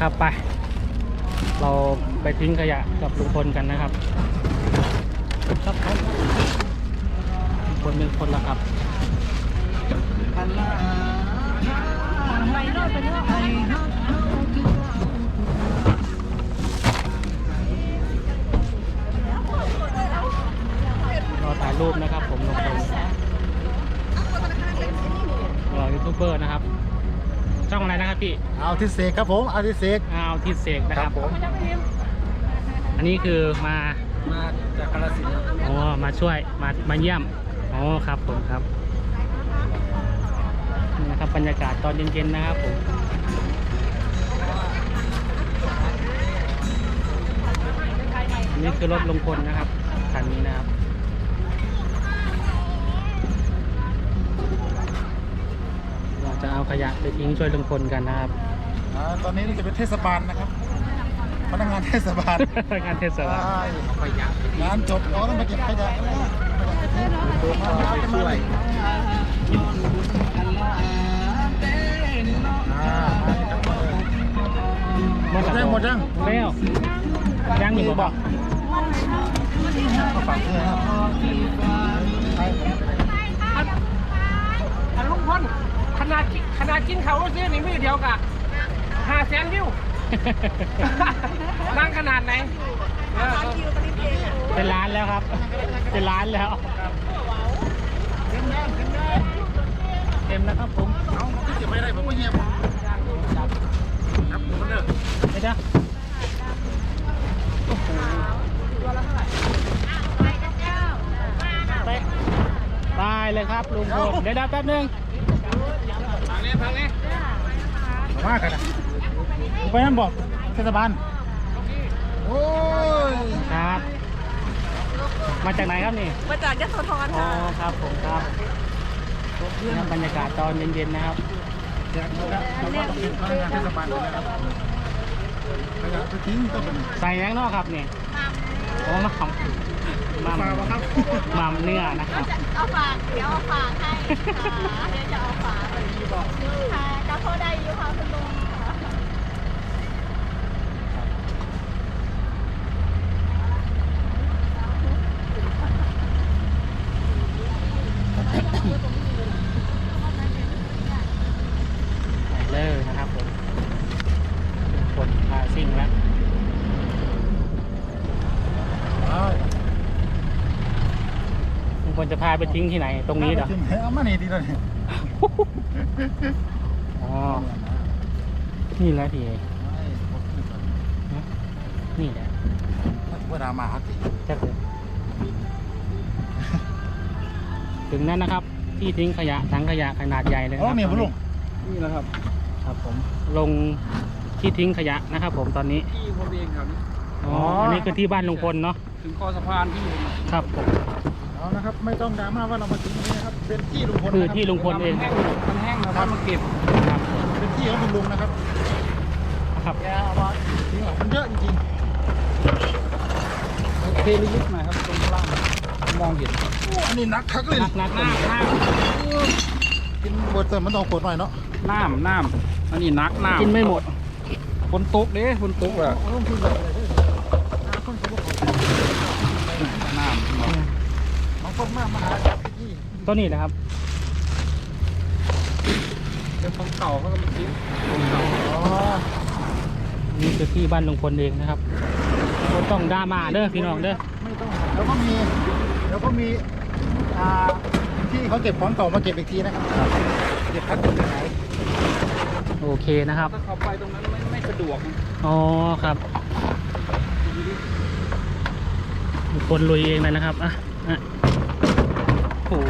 ครับไป เราไปทิ้งขยะกับลุงพลกันนะครับครับครับลุงพลเป็นคนละครับ เอาทิเสกครับผมเอาทิเสกอ้าวทิศเสกนะครับผมอันนี้คือมามาจากกาฬสินธุ์ครับอ๋อมาช่วยมามาเยี่ยมอ๋อครับผมครับนี่นะครับบรรยากาศตอนเย็นๆนะครับผมอันนี้คือรถลงพลนะครับคันนี้นะครับ เราจะเอาขยะไปทิ้งช่วยลุงพลกันนะครับ อ่าตอนนี้เราจะเป็นเทศบาลนะครับ พนักงานเทศบาลงานเทศบาลใช่งานจบเราต้องมาเก็บขยะนะมาช่วยอ่ามาครับหมดยังหมดยังแล้วยังอยู่บ่มาฝากเพื่อนครับใช่อันลุงพลขนาดกิขนาดกินเขาซื้อนี่มือเดียวกะ ห้าแสนวิวนั่งขนาดไหนเออเออเป็นร้านแล้วครับ เป็นร้านแล้วเต็มแล้วครับผมเอาเก็บไม่ได้ผมก็เงียบครับผมมันเลิกไม่ได้ไปไปเลยครับลุงพลเดี๋ยวเดี๋ยวแป๊บนึงพังนี้พังนี้มากกันนะ ไปนั่นบอกเทศบาลโอ้ยครับ มาจากไหนครับนี่ มาจากยโสธรอ๋อค่ะครับผมครับนี่ครับบรรยากาศตอนเย็นๆนะครับเดี๋ยวเราเราก็ต้องเป็นพนักงานเทศบาลด้วยนะครับขยะไปทิ้งก็เป็นใส่แรงนอกครับนี่โอ้มาหำมาปลาวะครับหม่ำเนื้อนะครับ เอาฝาก เดี๋ยวเอาฝากให้ค่ะเดี๋ยวจะเอาฝากค่ะกระโพได้อยู่ค่ะคุณลุงค่ะ ไปเลยนะครับผมคนพาซิ่งแล้ว ลุงพลจะพาไปทิ้งที่ไหน ตรงนี้เหรอเอามานี่ดีเลยอ๋อ นี่แหละพี่นี่แหละเวลามาครับจะถึงถึงนั้นนะครับ ที่ทิ้งขยะถังขยะขนาดใหญ่เลยนะอ๋คอรับเมียพ่อลุงนี่นะครับ ครับผมลงที่ทิ้งขยะนะครับ ผมตอนนี้ที่ผมเองครับอ๋ออันนี้คือที่บ้านลุงพลเนาะถึงคอสะพานที่ผมครับผม เอานะครับไม่ต้องดราม่าว่าเรามาทิ้งตรงนี้นะครับเป็นที่ลุงพลคือนะครับที่ลุงพลเองแห้งมันแห้งแล้วมันเก็บครับเป็นที่ของคุณลุงนะครับครับ แกเอามาทิ้งออกมันเยอะจริงเทลิสหน่อยครับตรงล่างมองเห็นๆอันนี้นักคักเลยนักนักน้ำน้กินบดเติมมันต้องปวดหน่อยเนาะำน้ำน้ำอันนี้นักน้ำกินไม่หมดฝนตกเด้ฝนตกอะเอาลงทุนเลยน้ำ น้ำ ของคนมากมาหาจับที่ ตัวนี้นะครับเป็นของเก่าเขาก็มาทิ้งของเก่าอ๋อนี่คือที่บ้านลุงพลเองนะครับบ่ต้องดราม่าเด้อพี่น้องเด้อไม่ต้องแล้วก็มีแล้วก็มีอ่าที่เขาเก็บของเก่ามาเก็บอีกทีนะครับเก็บพัดเก็บไหนโอเคนะครับถ้าเข้าไปตรงนั้นไม่ไม่สะดวกอ๋อครับลุงพลลุยเองเลยนะครับอะอะโอ้โห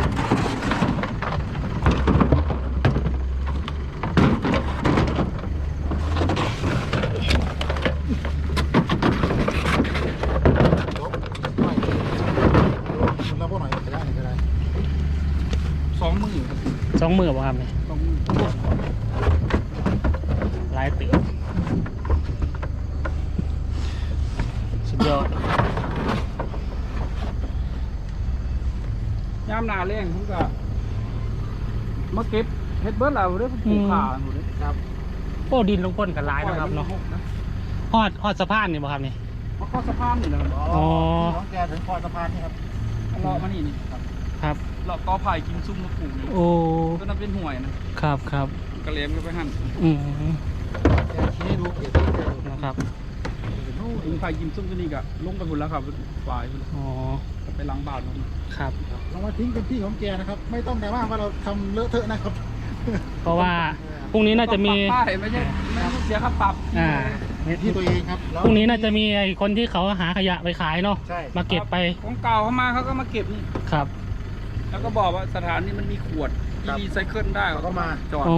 แล้วพวกหน่อยก็ได้ก็ได้ ส องมือครับสองมือบ่ครับเนี่ยสองมือหลายตือสุดยอดยามหนาแรงผมก็มาเก็บเฮ็ดเบิร์ดเราเด้อผมปลูกขาหมดเลยครับโอ้ดินลงพ้นกันหลายนะครับเนาะฮอดฮอดสะพานนี่บ่ครับนี่มาข้อสะพานนี่นะครับอ๋อที่ของแกถึงคอสะพานนี่ครับเลาะมานี่นี่ครับ ครับเลาะกอไผ่กิมซุ่มมะกรูดนี่โอ้ ก็นั่นเป็นห่วยนะครับครับกระเลมก็ไปหั่นอืมแกชี้ให้ดูเกียรติแกดูนะครับถึงไผ่กิมซุ่มตัวนี้ก็ลงไปพุ่นแล้วครับฝ่ายพุ่นอ๋อไปล้างบาทมันครับเรามาทิ้งเป็นที่ของแกนะครับ ไม่ต้องแต่ว่าว่าเราทำเลอะเทอะนะครับ เพราะว่าพรุ่งนี้น่าจะมีปรับป้ายไม่ใช่ไม่ต้องเสียค่าปรับอ่าที่ตัวเองครับแล้วพรุ่งนี้น่าจะมีไอ้คนที่เขาหาขยะไปขายเนาะใช่มาเก็บไปของเก่าเข้ามาเขาก็มาเก็บนี่ครับ แล้วก็บอกว่าสถานนี้มันมีขวดที่รีไซเคิลได้เราก็มาจอดโอ้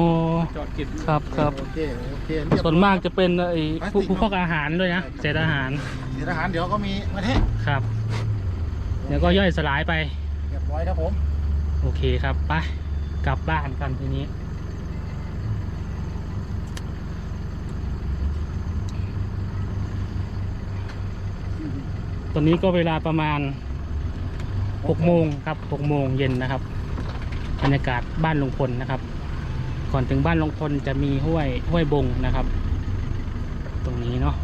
จอดเก็บครับครับโอเคโอเคเรียบส่วนมากจะเป็นไอ้พวกพลาสติกพวกอาหารด้วยนะเศษอาหารเสียทหารเดี๋ยวก็มีมาแทะครับ เดี๋ยวก็ย่อยสลายไป เรียบร้อยครับผม โอเคครับไปกลับบ้านกันทีนี้ ตอนนี้ก็เวลาประมาณ 6โมงครับ6โมงเย็นนะครับบรรยากาศบ้านลุงพลนะครับ ก่อนถึงบ้านลุงพลจะมีห้วยห้วยบงนะครับ ตรงนี้เนาะ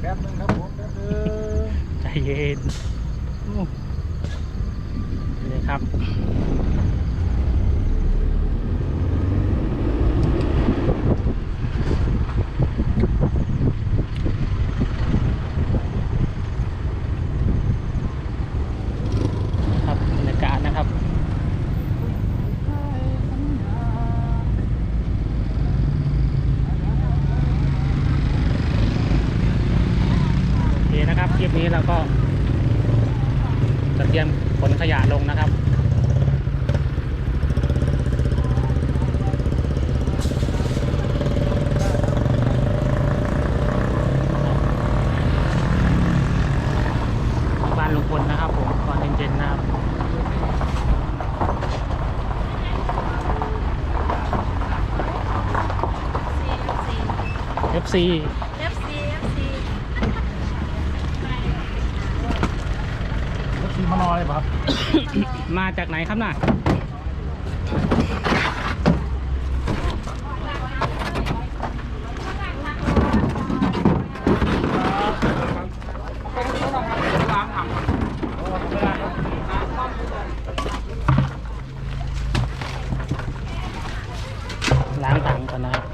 แป๊บนึงครับผมแป๊บนึงใจเย็นโอ้นี่ครับครับบรรยากาศนะครับ โอเค นะครับคลิปนี้เราก็จะเตรียมขนขยะลงนะครับบ้านลุงพลนะครับผมตอนเย็นๆนะครับ FC FC FC รถซี มานอเลยป่ะครับ มาจากไหนครับน่ะ ไปทางโน้นนะครับล้างถัง ล้างถังก่อนนะครับ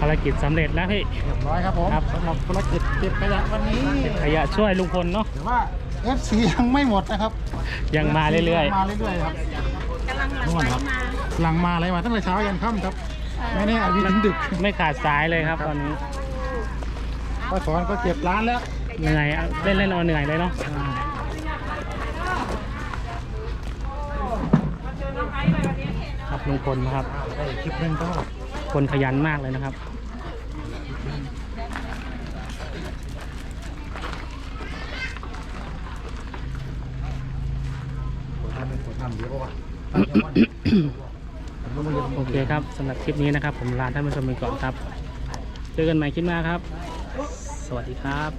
ภารกิจสำเร็จแล้วพี่ เรียบร้อยครับผมครับ สำหรับภารกิจเก็บขยะวันนี้ขยะช่วยลุงพลเนาะแต่ว่า FC ยังไม่หมดนะครับยังมาเรื่อย มาเรื่อยๆครับกำลังหลั่งไหลมาหลังมาอะไรมาตั้งแต่เช้ายันค่ำครับไม่แน่อาจจะถึงดึกๆ ไม่ขาดสายเลยครับ ตอนนี้ป้าสอนก็เก็บร้านแล้วเหนื่อยเอาเล่นเล่นๆเอาเหนื่อยเลยเนาะครับลุงพลนะครับได้คลิปหนึงก็ คนขยันมากเลยนะครับทำเป็นคนทำเดี๋ยวว่าโอเคครับสำหรับคลิปนี้นะครับ ผมลาท่านผู้ชมไปก่อนครับ เจอกันใหม่คลิปหน้าครับ สวัสดีครับ